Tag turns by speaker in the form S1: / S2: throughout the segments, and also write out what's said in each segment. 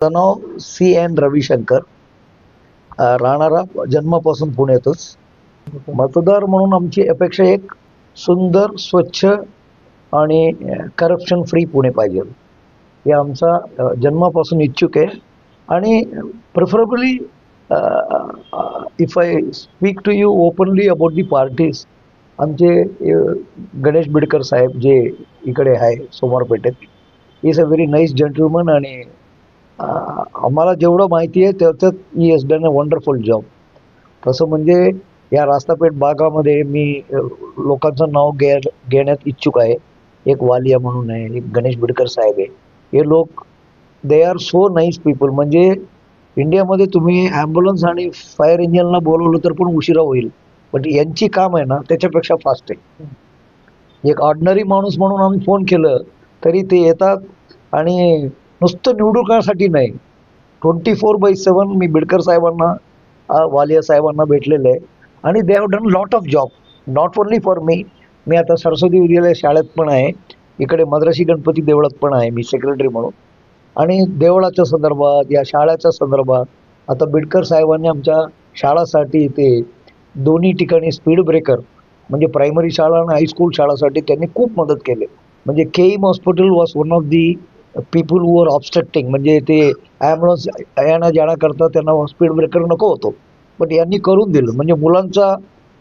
S1: माझं नाव C N Ravishankar राहणारा जन्मापासून पुण्यातच मतदार म्हणून आमची अपेक्षा एक सुंदर स्वच्छ आणि करप्शन फ्री पुणे पाहिजे. हे आमचा जन्मापासून इच्छुक आहे. आणि preferably if I speak to you openly about the parties आमचे गणेश बिडकर साहेब जे इकडे आहे सोमवारपेठेत is a very nice gentleman आणि आम्हाला जेवढं माहिती आहे त्याच्यात मी has done a wonderful job तसं म्हणजे या रास्तापेठ भागामध्ये मी लोकांचं नाव घे घेण्यात इच्छुक आहे. एक वालिया म्हणून आहे एक गणेश बिडकर साहेब आहे. हे लोक they are so nice people म्हणजे इंडियामध्ये तुम्ही ॲम्ब्युलन्स आणि फायर इंजिनला बोलवलं तर पण उशिरा होईल. बट यांची काम आहे ना त्याच्यापेक्षा फास्ट आहे. एक ऑर्डनरी माणूस म्हणून आम्ही फोन केलं तरी ते येतात आणि नुसतं निवडणुकासाठी नाही. ट्वेंटी फोर बाय सेवन मी बिडकर साहेबांना वालिया साहेबांना भेटलेलं आहे. आणि they have done lot of job not only for me मी आता सरस्वती विद्यालय शाळेत पण आहे. इकडे मद्रासी गणपती देवळात पण आहे मी सेक्रेटरी म्हणून. आणि देवळाच्या संदर्भात या शाळेच्या संदर्भात आता बिडकर साहेबांनी आमच्या शाळासाठी ते दोन्ही ठिकाणी स्पीड ब्रेकर म्हणजे प्रायमरी शाळा आणि हायस्कूल शाळासाठी त्यांनी खूप मदत केली. म्हणजे KEM hospital was one of the people were obstructing म्हणजे ते ॲम्ब्युलन्स येण्या जाण्याकरता त्यांना स्पीड ब्रेकर नको होतो. बट यांनी करून दिलं. म्हणजे मुलांचा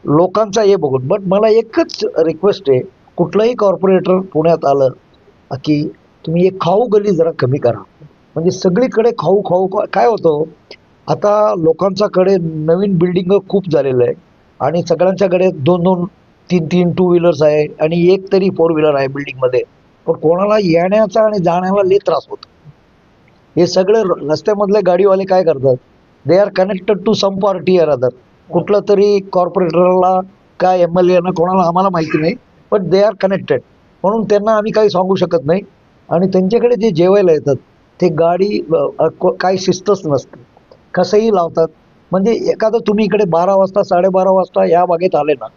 S1: लोकांचा हे बघून. बट मला एकच रिक्वेस्ट आहे कुठलंही कॉर्पोरेटर पुण्यात आलं की तुम्ही एक खाऊ गली जरा कमी करा. म्हणजे सगळीकडे खाऊ खाऊ काय होतं? आता लोकांच्याकडे नवीन बिल्डिंग खूप झालेलं आहे. आणि सगळ्यांच्याकडे दोन दोन तीन तीन टू व्हीलर्स आहे. आणि एक तरी फोर व्हीलर आहे बिल्डिंगमध्ये पण कोणाला येण्याचा आणि जाण्याला लई त्रास होतो. हे सगळे र- रस्त्यामधले गाडीवाले काय करतात? They are connected to some party or other कुठलं तरी कॉर्पोरेटरला काय एम एल एना कोणाला आम्हाला माहिती नाही बट दे आर कनेक्टेड म्हणून त्यांना आम्ही काही सांगू शकत नाही. आणि त्यांच्याकडे जे जेवायला येतात ते गाडी को- काही शिस्तच नसते. कसंही लावतात. म्हणजे एखादं तुम्ही इकडे बारा वाजता साडेबारा वाजता या बागेत आले ना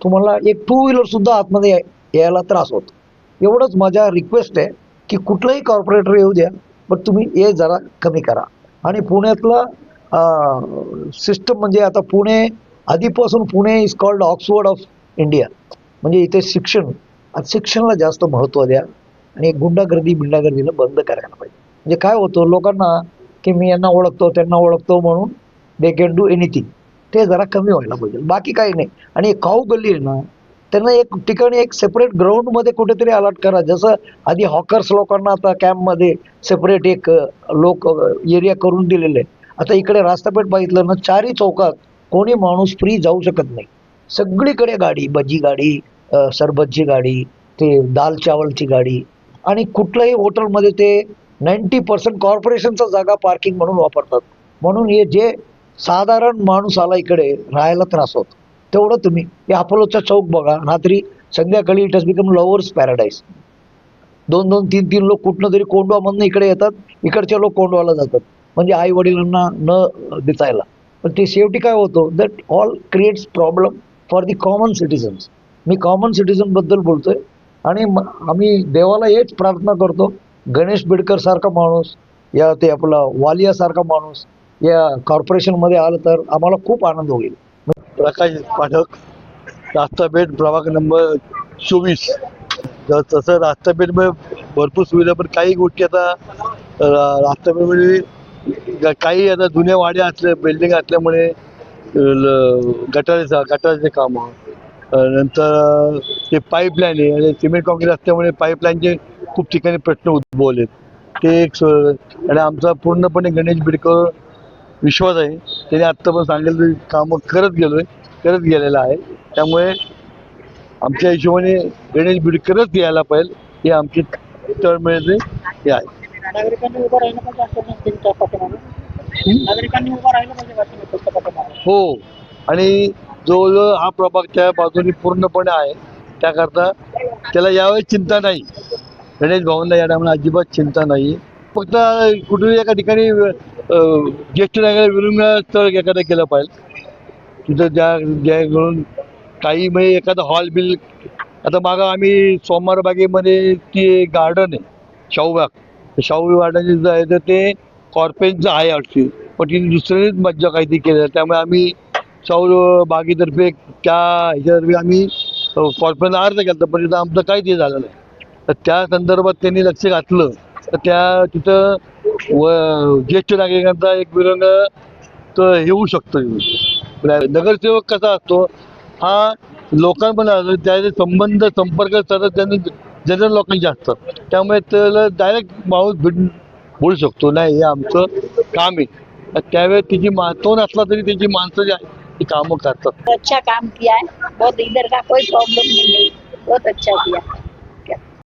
S1: तुम्हाला एक टू व्हीलर सुद्धा आतमध्ये यायला त्रास होतो. एवढंच माझ्या रिक्वेस्ट आहे की कुठलंही कॉर्पोरेटर येऊ द्या पण तुम्ही हे जरा कमी करा. आणि पुण्यातलं सिस्टम म्हणजे आता पुणे आधीपासून Pune is called Oxford of India म्हणजे इथे शिक्षण शिक्षणाला जास्त महत्त्व द्या आणि गुंडागर्दी बिंडागर्दीला बंद करायला पाहिजे. म्हणजे काय होतं लोकांना की मी यांना ओळखतो त्यांना ओळखतो म्हणून दे कॅन डू एनिथिंग ते जरा कमी व्हायला पाहिजे. बाकी काही नाही. आणि एक खाऊ गल्ली आहे ना त्यांना एक ठिकाणी एक सेपरेट ग्राउंडमध्ये कुठेतरी अलॉट करा. जसं आधी हॉकर्स लोकांना आता कॅम्पमध्ये सेपरेट एक लोक एरिया करून दिलेले आहे आता इकडे रास्तापेठ बघितलं ना चारही चौकात कोणी माणूस फ्री जाऊ शकत नाही. सगळीकडे गाडी भजी गाडी सरबतची गाडी ते दाल चावलची गाडी आणि कुठल्याही हॉटेलमध्ये ते नाईन्टी पर्सेंट कॉर्पोरेशनचा जागा पार्किंग म्हणून वापरतात. म्हणून हे जे साधारण माणूस आला इकडे राहायला त्रास होतो. तेवढं तुम्ही. हे अपोलोचा चौक बघा रात्री संध्याकाळी it has become lovers paradise दोन दोन तीन तीन लोक कुठनं तरी कोंडवामधनं इकडे येतात इकडचे लोक कोंडवाला जातात. म्हणजे आई वडिलांना न दिसायला. पण ते शेवटी काय होतं? That all creates problem for the common citizens me common सिटिझनबद्दल बोलतोय. आणि आम्ही देवाला हेच प्रार्थना करतो. गणेश बिडकर सारखा माणूस या ते आपला वालियासारखा माणूस या कॉर्पोरेशनमध्ये आलं तर आम्हाला खूप आनंद होईल.
S2: प्रकाश पाठक रास्तापेठ प्रभाग नंबर चोवीस. तर तसं रास्तापेठमध्ये भरपूर सुविधा पण काही गोष्टी आता रा- रास्तापेठमध्ये काही आता जुन्या वाड्या असल्या बिल्डिंग असल्यामुळे ल- गटाराचा गटाराचे कामं. नंतर ते पाईपलाईन आहे आणि सिमेंट काँक्रीट असल्यामुळे पाईपलाईनचे खूप ठिकाणी प्रश्न उद्भवलेत ते एक आणि आमचा पूर्णपणे गणेश बिडकर विश्वास आहे. त्याने आत्ता पण सांगितलं कामं करत गेलोय. करत गेलेलं आहे. त्यामुळे आमच्या हिशोबाने गणेश बिडकरच यायला पाहिजे. हे आमची तळमळीचे हे आहे.
S3: नागरिकांनी उभं राहिलं पाहिजे असं नाही त्यांच्या पाठीमागे नागरिकांनी उभं राहिलं पाहिजे असं नाही त्यांच्या पाठीमागे
S2: हो. आणि जो जो हा प्रभाग त्या बाजूने पूर्णपणे आहे. त्याकरता त्याला यावेळी चिंता नाही. गणेश भाऊंना या टायमाला अजिबात चिंता नाही. फक्त कुठेही एका ठिकाणी ज्येष्ठ नागरिक विरुंग स्थळ एखादं केलं पाहिजे. तिथं ज्या ज्याकडून काही म्हणजे एखादं हॉल बिल आता मागं आम्ही सोमवार बागेमध्ये ती गार्डन आहे शाहूबाग. शाहू गार्डन जे आहे तर ते कॉर्पोरेटचं आहे अडचण पण तिने दुसऱ्यानेच मज्जा काहीतरी केलं त्यामुळे आम्ही शाहू बागेतर्फे त्या ह्याच्यातर्फे आम्ही कॉर्पोरेटला अर्ज केला पण तिथं आमचं काही ते झालं नाही. तर त्या संदर्भात त्यांनी लक्ष घातलं. तर त्या तिथं व ज्येष्ठ नागरिकांचा एक विरंग तर हे होऊ शकतो नगरसेवक कसा असतो? हा लोकांमध्ये त्याचे संबंध संपर्क सतत त्यांनी जनरल लोकांचे असतात. त्यामुळे त्याला डायरेक्ट माणूस भेट बोलू शकतो. नाही हे आमचं काम आहे. त्यावेळेस तिची मा तो नसला तरी त्याची माणसं जी आहे ती कामं करतात.
S4: अच्छा काम किया है. बहुत इधर का कोई प्रॉब्लम नहीं है. बहुत अच्छा किया